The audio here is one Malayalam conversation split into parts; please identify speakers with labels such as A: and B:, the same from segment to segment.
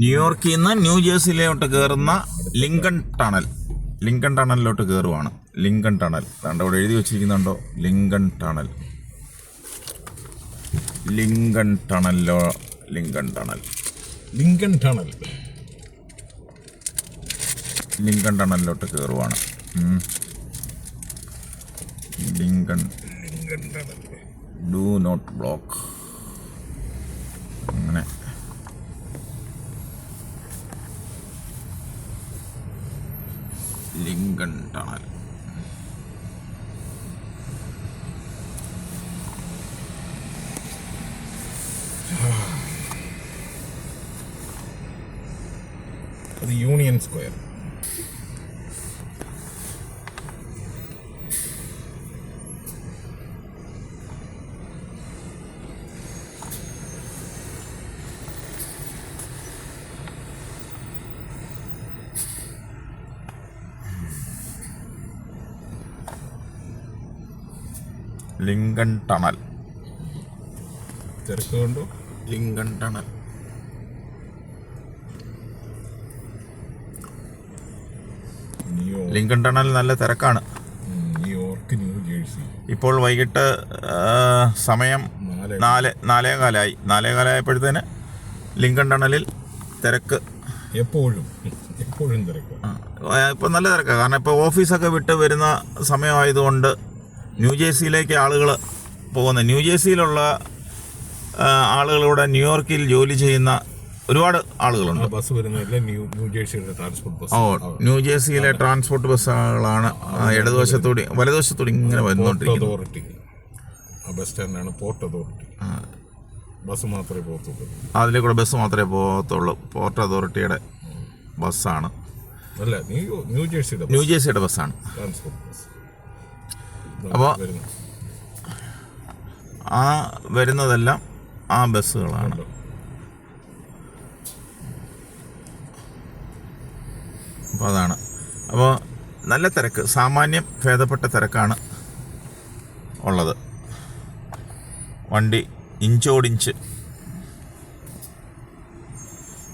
A: ന്യൂയോർക്കിൽ നിന്ന് ന്യൂജേഴ്സിയിലോട്ട് കയറുന്ന ലിങ്കൺ ടണൽ. ലിങ്കൺ ടണലിലോട്ട് കയറുവാണ് ലിങ്കൺ ടണൽ. കണ്ടോ അവിടെ എഴുതി വെച്ചിരിക്കുന്നുണ്ടോ? Lincoln tunnel. Lincoln ടണലിലോ Lincoln tunnel.
B: Lincoln tunnel.
A: Lincoln ടണലിലോട്ട് കയറുവാണ് Lincoln
B: Lincoln tunnel.
A: Do not block അങ്ങനെ Lincoln tunnel
B: Union Square.
A: Lincoln tunnel.
B: തിരക്ക് കൊണ്ടു?
A: Lincoln tunnel. ലിങ്കൺ ടണൽ നല്ല തിരക്കാണ്. ഇപ്പോൾ വൈകിട്ട് സമയം
B: നാല്.
A: നാല് നാലേകാലായി നാലേകാലായപ്പോഴത്തേന് ലിങ്കൺ ടണലിൽ തിരക്ക്.
B: എപ്പോഴും എപ്പോഴും തിരക്ക്.
A: ഇപ്പോൾ നല്ല തിരക്കാണ് കാരണം ഇപ്പോൾ ഓഫീസൊക്കെ വിട്ട് വരുന്ന സമയമായതുകൊണ്ട് ന്യൂ ജേഴ്സിയിലേക്ക് ആളുകൾ പോകുന്നത്. ന്യൂ ജേഴ്സിയിലുള്ള ആ, ആളുകളിവിടെ ന്യൂയോർക്കിൽ ജോലി ചെയ്യുന്ന ഒരുപാട് ആളുകളുണ്ട്.
B: ബസ് വരുന്നില്ല ന്യൂ ന്യൂ ജേഴ്സിയുടെ ട്രാൻസ്പോർട്ട് ബസ്
A: ഓ ട്രാൻസ്പോർട്ട് ബസ്സുകളാണ് ഇടതുവശത്തൂടി വലതുവശത്തൂടി ഇങ്ങനെ വന്നുകൊണ്ടിരിക്കുന്നത്
B: അതോറിറ്റി ബസ് സ്റ്റാൻഡാണ് പോർട്ട് അതോറിറ്റി ബസ് മാത്രമേ പോകത്തുള്ളൂ.
A: അതിലെ കൂടെ ബസ് മാത്രമേ പോകത്തുള്ളൂ. പോർട്ട് അതോറിറ്റിയുടെ ബസ്സാണ്
B: അല്ല ന്യൂ ന്യൂജേഴ്സിയുടെ
A: ന്യൂ ജേഴ്സിയുടെ ബസ്സാണ്
B: ട്രാൻസ്പോർട്ട് ബസ്
A: അപ്പോ-
B: വരുന്നു
A: ആ വരുന്നതെല്ലാം ആ ബസ്സുകളാണ്. അപ്പോൾ അതാണ്. അപ്പോൾ നല്ല തിരക്ക്. സാമാന്യം ഭേദപ്പെട്ട തിരക്കാണ് ഉള്ളത്. വണ്ടി ഇഞ്ചോടിഞ്ച്.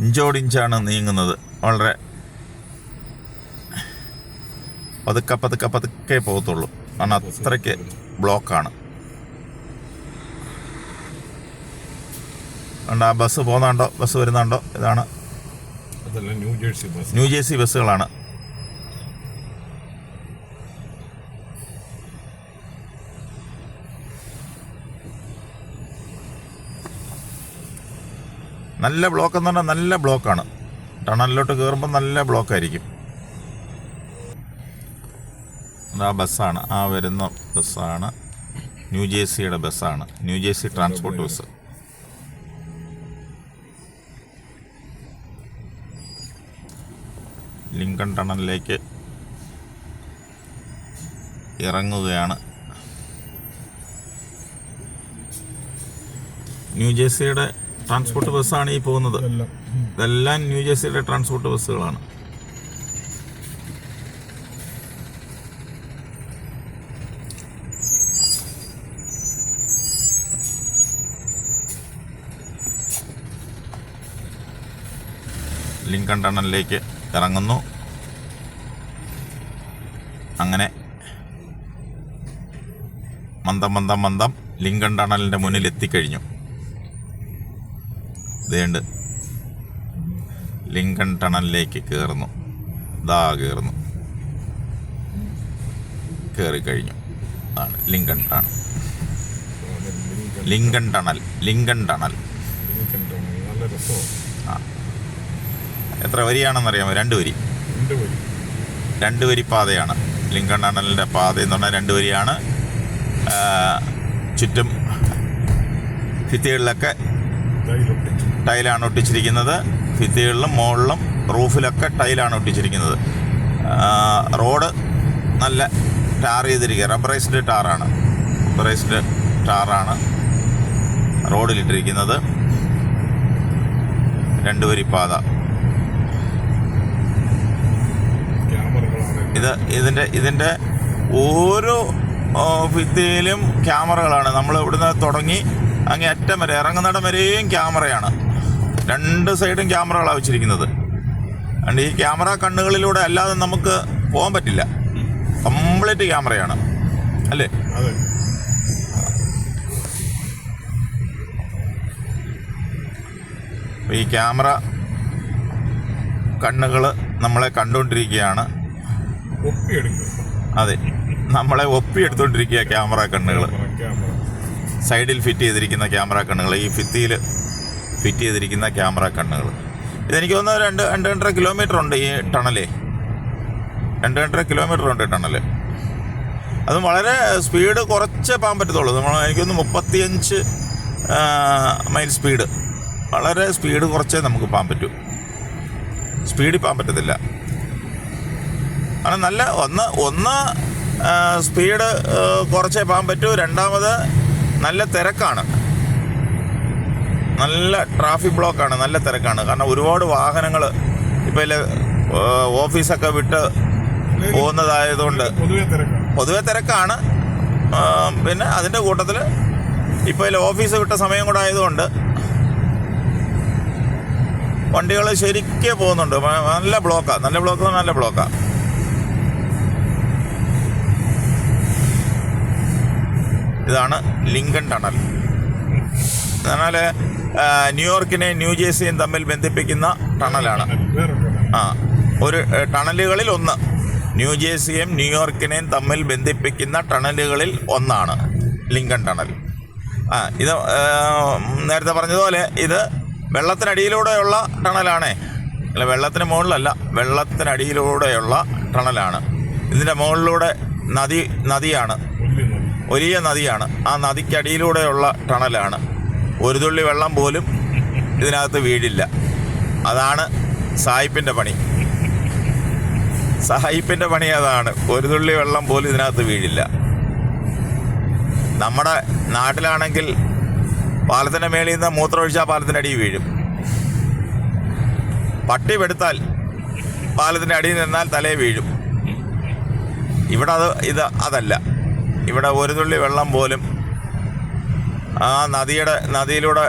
A: ഇഞ്ചോടിഞ്ചാണ് നീങ്ങുന്നത്. വളരെ പതുക്കെ പതുക്കെ പതുക്കെ പോകത്തുള്ളൂ. കാരണം അത്രയ്ക്ക് ബ്ലോക്കാണ്. കണ്ടോ ആ ബസ് പോകുന്നുണ്ടോ? ബസ് വരുന്നുണ്ടോ? ഇതാണ്
B: New Jersey bus.
A: New Jersey ബസ്സുകളാണ്. നല്ല ബ്ലോക്ക് എന്ന് പറഞ്ഞാൽ നല്ല ബ്ലോക്കാണ്. ടണലിലോട്ട് കയറുമ്പോൾ നല്ല ബ്ലോക്കായിരിക്കും. ആ ബസ്സാണ്. ആ വരുന്ന ബസ്സാണ്. ന്യൂ ജേഴ്സിയുടെ ബസ്സാണ്. New Jersey transport bus. Lincoln ടണലിലേക്ക് ഇറങ്ങുകയാണ്. ന്യൂ ജേഴ്സിയുടെ ട്രാൻസ്പോർട്ട് ബസ്സാണ് ഈ പോകുന്നത്. ഇതെല്ലാം. ന്യൂ ജേഴ്സിയുടെ ട്രാൻസ്പോർട്ട് ബസ്സുകളാണ്. ലിങ്കൺ ടണലിലേക്ക് ഇറങ്ങുന്നു അങ്ങനെ മന്ദം മന്ദം മന്ദം ലിങ്കൺ ടണലിന്റെ മുന്നിൽ എത്തിക്കഴിഞ്ഞു. ഇതേണ്ട് ലിങ്കൺ ടണലിലേക്ക് കയറുന്നു ദാ കയറുന്നു കയറി കഴിഞ്ഞു അതാണ് Lincoln tunnel.
B: Lincoln
A: Lincoln tunnel Lincoln tunnel.
B: Lincoln tunnel നല്ല രസമാണ്.
A: എത്ര വരിയാണെന്നറിയാമോ? രണ്ട് വരി.
B: രണ്ട് വരി.
A: രണ്ട് വരി പാതയാണ്. ലിങ്കൺ ടണലിന്റെ പാത എന്ന് പറഞ്ഞാൽ രണ്ട് വരിയാണ്. ചുറ്റും ഭിത്തികളിലൊക്കെ ടൈലാണ് ഒട്ടിച്ചിരിക്കുന്നത്. ഭിത്തികളിലും മുകളിലും റൂഫിലൊക്കെ ടൈലാണ് ഒട്ടിച്ചിരിക്കുന്നത്. റോഡ് നല്ല ടാർ ചെയ്തിരിക്കുക. റബ്ബറൈസ്ഡ് ടാറാണ്. റബ്ബറൈസ്ഡ് ടാറാണ് റോഡിലിട്ടിരിക്കുന്നത്. രണ്ടുപേരി പാത. ഇത് ഇതിന്റെ ഇതിന്റെ ഓരോ ഭിത്തിയിലും ക്യാമറകളാണ്. നമ്മൾ ഇവിടുന്ന് തുടങ്ങി അങ്ങേ അറ്റം വരെ ഇറങ്ങുന്നിടം വരെയും ക്യാമറയാണ്. രണ്ട് സൈഡും ക്യാമറകളാണ് വെച്ചിരിക്കുന്നത്. അതുകൊണ്ട് ഈ ക്യാമറ കണ്ണുകളിലൂടെ അല്ലാതെ നമുക്ക് പോകാൻ പറ്റില്ല. കംപ്ലീറ്റ് ക്യാമറയാണ്. അല്ലേ? ഈ ക്യാമറ കണ്ണുകൾ നമ്മളെ കണ്ടുകൊണ്ടിരിക്കുകയാണ്. അതെ. നമ്മളെ ഒപ്പിയെടുത്തോണ്ടിരിക്കുക ക്യാമറ കണ്ണുകൾ സൈഡിൽ ഫിറ്റ് ചെയ്തിരിക്കുന്ന ക്യാമറ കണ്ണുകൾ ഈ ഫിത്തിയിൽ ഫിറ്റ് ചെയ്തിരിക്കുന്ന ക്യാമറ കണ്ണുകൾ ഇതെനിക്ക് തോന്നുന്നത് രണ്ട് രണ്ട് രണ്ടര കിലോമീറ്റർ ഉണ്ട് ഈ ടണലേ. രണ്ട് രണ്ടര കിലോമീറ്റർ ഉണ്ട് ടണൽ അതും വളരെ സ്പീഡ് കുറച്ചേ പോകാൻ പറ്റത്തുള്ളൂ. നമ്മൾ എനിക്കൊന്ന് മുപ്പത്തിയഞ്ച് മൈൽ സ്പീഡ്. വളരെ സ്പീഡ് കുറച്ചേ നമുക്ക് പോകാൻ പറ്റൂ. സ്പീഡിൽ പോകാൻ പറ്റത്തില്ല. കാരണം നല്ല ഒന്ന് ഒന്ന് സ്പീഡ് കുറച്ചേ പോകാൻ പറ്റൂ. രണ്ടാമത് നല്ല തിരക്കാണ്. നല്ല ട്രാഫിക് ബ്ലോക്കാണ് നല്ല തിരക്കാണ്. കാരണം ഒരുപാട് വാഹനങ്ങൾ ഇപ്പോൾ ഇതിൽ ഓഫീസൊക്കെ വിട്ട് പോകുന്നതായതുകൊണ്ട്
B: പൊതുവെ തിരക്കാണ്.
A: പൊതുവെ തിരക്കാണ്. പിന്നെ അതിന്റെ കൂട്ടത്തിൽ ഇപ്പോൾ ഇതിൽ ഓഫീസ് വിട്ട സമയം കൂടെ ആയതുകൊണ്ട് വണ്ടികൾ ശരിക്കേ പോകുന്നുണ്ട്. നല്ല ബ്ലോക്കാണ് നല്ല ബ്ലോക്ക് നല്ല ബ്ലോക്കാണ് ഇതാണ് ലിങ്കൺ ടണൽ. എന്നാൽ ന്യൂയോർക്കിനെ ന്യൂജേഴ്സിയും തമ്മിൽ ബന്ധിപ്പിക്കുന്ന ടണലാണ്. ആ ഒരു ടണലുകളിൽ ഒന്ന്. ന്യൂജേഴ്സിയും ന്യൂയോർക്കിനെയും തമ്മിൽ ബന്ധിപ്പിക്കുന്ന ടണലുകളിൽ ഒന്നാണ് ലിങ്കൺ ടണൽ. ആ ഇത് നേരത്തെ പറഞ്ഞതുപോലെ ഇത് വെള്ളത്തിനടിയിലൂടെയുള്ള ടണലാണേ. അല്ല വെള്ളത്തിന് മുകളിലല്ല വെള്ളത്തിനടിയിലൂടെയുള്ള ടണലാണ്. ഇതിന്റെ മുകളിലൂടെ നദി നദിയാണ്.
B: വലിയ
A: നദിയാണ്. ആ നദിക്കടിയിലൂടെയുള്ള ടണലാണ്. ഒരു തുള്ളി വെള്ളം പോലും ഇതിനകത്ത് വീഴില്ല. അതാണ് സായിപ്പിന്റെ പണി. സായിപ്പിന്റെ പണി അതാണ്. ഒരു തുള്ളി വെള്ളം പോലും ഇതിനകത്ത് വീഴില്ല. നമ്മുടെ നാട്ടിലാണെങ്കിൽ പാലത്തിന്റെ മേളിൽ നിന്ന് മൂത്രമൊഴിച്ചാൽ പാലത്തിന്റെ അടിയിൽ വീഴും. പട്ടി പെടുത്താൽ പാലത്തിന്റെ അടിയിൽ നിന്നാൽ തലേ വീഴും. ഇവിടെ അത് ഇത് അതല്ല. ഇവിടെ ഒരു തുള്ളി വെള്ളം പോലും ആ നദിയുടെ നദിയിലൂടെ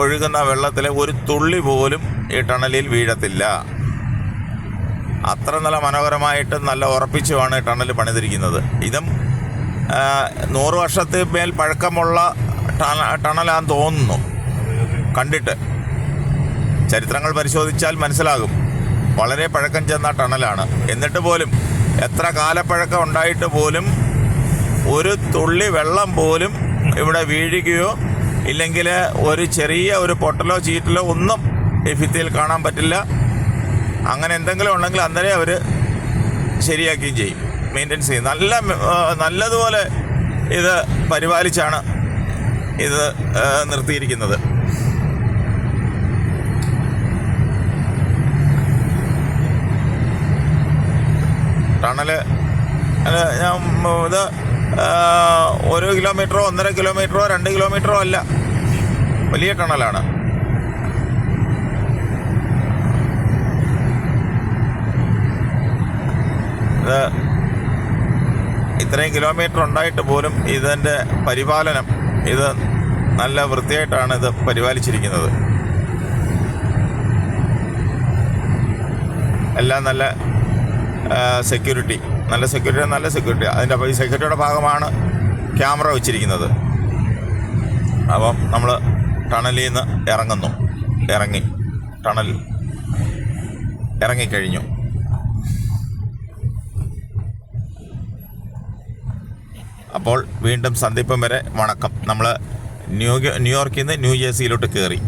A: ഒഴുകുന്ന വെള്ളത്തിൽ ഒരു തുള്ളി പോലും ഈ ടണലിൽ വീഴത്തില്ല. അത്ര നല്ല മനോഹരമായിട്ട് നല്ല ഉറപ്പിച്ചുമാണ് ടണൽ പണിതിരിക്കുന്നത്. ഇതും നൂറ് വർഷത്തിൽ മേൽ പഴക്കമുള്ള ടണ ടണലാന്ന് തോന്നുന്നു. കണ്ടിട്ട്. ചരിത്രങ്ങൾ പരിശോധിച്ചാൽ മനസ്സിലാകും. വളരെ പഴക്കം ചെന്ന ടണലാണ്. എന്നിട്ട് പോലും എത്ര കാലപ്പഴക്കം ഉണ്ടായിട്ട് പോലും ഒരു തുള്ളി വെള്ളം പോലും ഇവിടെ വീഴുകയോ ഇല്ലെങ്കിൽ ഒരു ചെറിയ ഒരു പൊട്ടലോ ചീറ്റലോ ഒന്നും ഈ ഭിത്തിയിൽ കാണാൻ പറ്റില്ല. അങ്ങനെ എന്തെങ്കിലും ഉണ്ടെങ്കിൽ അന്നേരം അവർ ശരിയാക്കുകയും ചെയ്യും. മെയിന്റെനൻസ് ചെയ്യും. നല്ല നല്ലതുപോലെ ഇത് പരിപാലിച്ചാണ് ഇത് നിർത്തിയിരിക്കുന്നത്. ടണൽ ഞാൻ ഇത് ഒരു കിലോമീറ്ററോ ഒന്നര കിലോമീറ്ററോ രണ്ട് കിലോമീറ്ററോ അല്ല. വലിയ ടണലാണ്. ഇത് ഇത്രയും കിലോമീറ്റർ ഉണ്ടായിട്ട് പോലും ഇതിന്റെ പരിപാലനം ഇത് നല്ല വൃത്തിയായിട്ടാണ് ഇത് പരിപാലിച്ചിരിക്കുന്നത്. എല്ലാം നല്ല സെക്യൂരിറ്റി നല്ല സെക്യൂരിറ്റി നല്ല സെക്യൂരിറ്റി അതിന്റെ ഈ സെക്യൂരിറ്റിയുടെ ഭാഗമാണ് ക്യാമറ വെച്ചിരിക്കുന്നത്. അപ്പം നമ്മൾ ടണലിൽ നിന്ന് ഇറങ്ങുന്നു. ഇറങ്ങി. ടണൽ ഇറങ്ങിക്കഴിഞ്ഞു. അപ്പോൾ വീണ്ടും സന്ദീപം വരെ വണക്കം. നമ്മൾ ന്യൂ ന്യൂയോർക്കിൽ നിന്ന് ന്യൂ ജേഴ്സിയിലോട്ട് കയറി